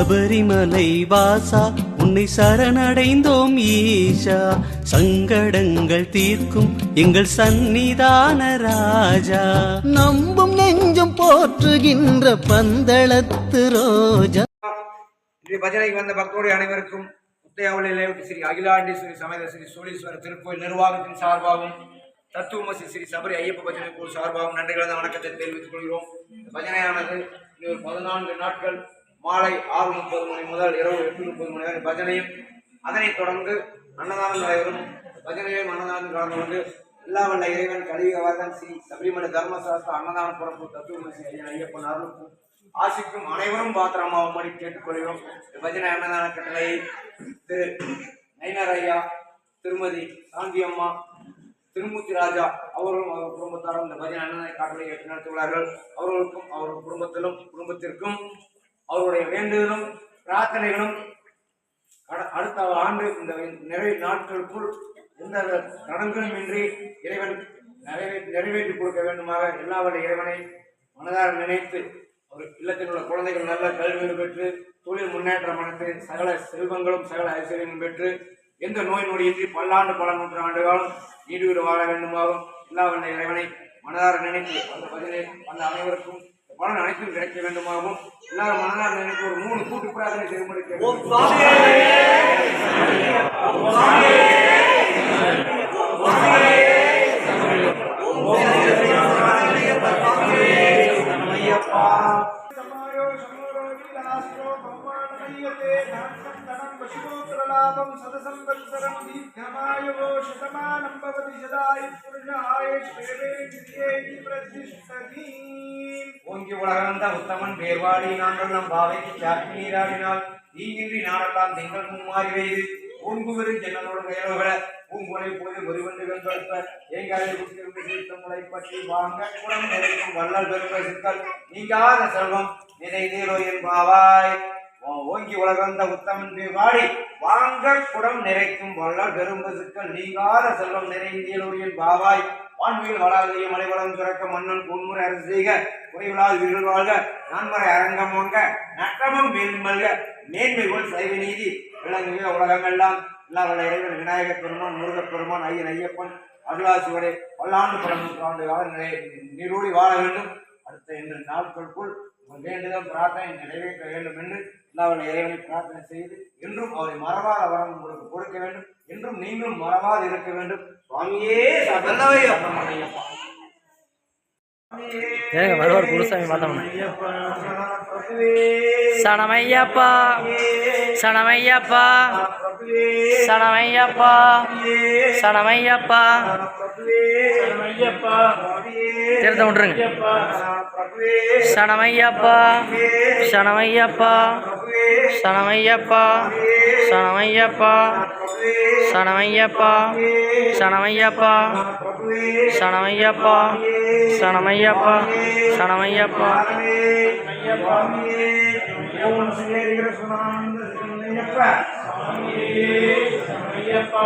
சபரிமலை வாசா உன்னை சரணடைந்தோம் ஈஷா. சங்கடங்கள் தீர்க்கும் எங்கள் சந்நிதான ராஜா. நம்பும் நெஞ்சம் போற்றுகின்ற பந்தளத்து ரோஜா. பஜனைக்கு வந்த பக்தோடைய அனைவருக்கும் முத்தையாவளியிலே ஸ்ரீ அகிலாண்டேஸ்வரி சமேத ஸ்ரீ சோழீஸ்வரர் திருக்கோயில் நிர்வாகத்தின் சார்பாகவும் தத்துவமசி ஸ்ரீ சபரி ஐயப்ப பஜனை குழு சார்பாகவும் நன்றி கலந்த வணக்கத்தை தெரிவித்துக் கொள்கிறோம். பஜனையானது இன்னொரு பதினான்கு நாட்கள் மாலை ஆறு முப்பது மணி முதல் இரவு எட்டு முப்பது மணி வரை பஜனையும் அதனைத் தொடர்ந்து அன்னதானம் நடைபெறும். பஜனையும் அன்னதானம் கலந்து கொண்டு எல்லா வல்ல இறைவன் கலியுகவர்தன் ஸ்ரீ சபரிமலை தர்மசாஸ்திர அன்னதான புறப்பு தத்துவமசி ஐயன் ஐயப்பன் அருளுக்கும் ஆசிக்கும் அனைவரும் பாத்திரமாகும்படி கேட்டுக்கொள்கிறோம். இந்த பஜனை அன்னதான கட்டளையை திரு நயினார் ஐயா திருமதி சாந்தி அம்மா திருமூர்த்தி ராஜா அவர்களும் அவர் குடும்பத்தாரும் இந்த பஜனை அன்னதான கட்டளை ஏற்று நடத்தியுள்ளார்கள் அவர்களுக்கும் அவர் குடும்பத்திலும் குடும்பத்திற்கும் அவருடைய வேண்டுதலும் பிரார்த்தனைகளும் அடுத்த ஆண்டு இந்த நிறைவு நாட்களுக்குள் எந்த தடங்களும் இன்றி இறைவன் நிறைவே நிறைவேற்றி கொடுக்க வேண்டுமாக எல்லா இறைவனை மனதார நினைத்து ஒரு இல்லத்தில் உள்ள குழந்தைகள் நல்ல கல்வியை பெற்று தொழில் முன்னேற்றம் அடைந்து சகல செல்வங்களும் சகல ஐஸ்வர்யங்களும் பெற்று எந்த நோய் நொடியின்றி பல்லாண்டு பல நூற்றாண்டு காலம் நீடுவீடு வாழ வேண்டுமாகும் எல்லா இறைவனை மனதார நினைத்து அந்த பதிலை அந்த அனைவருக்கும் பலன் அனைத்தும் கிடைக்க வேண்டுமாகவும் எல்லாரும் மனதார எனக்கு ஒரு மூணு கூட்டு பிரார்த்தனை செய்யும்படி वशिगोत्रलाभं सदसंवत्सरं दीर्घमायुवो शतमानं भवति शतायु पुरुषाय श्रेवेन्द्रिये प्रतिष्ठति ஓங்கி உலகந்த உத்தமன் பேர்வாடி நாங்கள் நம் பாவைக்கு சாட்சி நீராடினால் தீங்கின்றி நாடெல்லாம் திங்கள் மும்மாறி வெய்து ஓங்குவரின் ஜன்னலோடு கயலோகல பூங்குலை போது ஒருவந்து வெண்படுத்த ஏங்காலை குத்திருந்து சீர்த்த முளை பற்றி வாங்க குடம் நிறைக்கும் வள்ளல் பெருமை சிக்கல் நீங்காத செல்வம் நிறை நீரோ என்பாவாய் ஓ- ஓங்கி உலகந்த உத்தமன் வாடி வாங்க குடம் நிறைக்கும் வள்ளல் பெரும்பசுக்கள் நீங்காத செல்வம் நிறைந்தீலோரியன் பாவாய் வான்மையில் வளாதிய மலைவளம் சுரக்க மன்னன் பொன்முறை அரசு செய்க குறைவிலால் வீரல் வாழ்க நான்முறை அரங்கம் வாங்க நற்றமும் மேன்மல்க மேன்மை போல் சைவ நீதி விளங்குக உலகமெல்லாம் எல்லா வல்ல இறைவன் விநாயகப் பெருமான் முருகப் பெருமான் ஐயன் ஐயப்பன் அருளாசிவரே பல்லாண்டு பல நூற்றாண்டு காலம் நிறை- நீடூழி வாழ வேண்டும். அடுத்த இந்த நாட்களுக்குள் உங்கள் வேண்டுதல் பிரார்த்தனை நிறைவேற்ற வேண்டும் என்று எல்லா வல்ல இறைவனை பிரார்த்தனை செய்து என்றும் அவரை மறவாத வரம் உங்களுக்கு கொடுக்க வேண்டும். என்றும் நீங்களும் மறவாது இருக்க வேண்டும். சுவாமியே சரணம் ஐயப்பா ஏங்க வருவார் குருசாமி பார்த்தோம்னா சனமையப்பா சனமையப்பா. சனமையப்பா சனமையப்பா. தீர்த்தம் விட்டுருங்க. சனமையப்பா சனமையப்பா. சனமையப்பா சனமையப்பா. சனமையப்பா சனமையப்பா. சனமையப்பா சனமையப்பா சனமையப்பா. ஓம் சமயப்பா.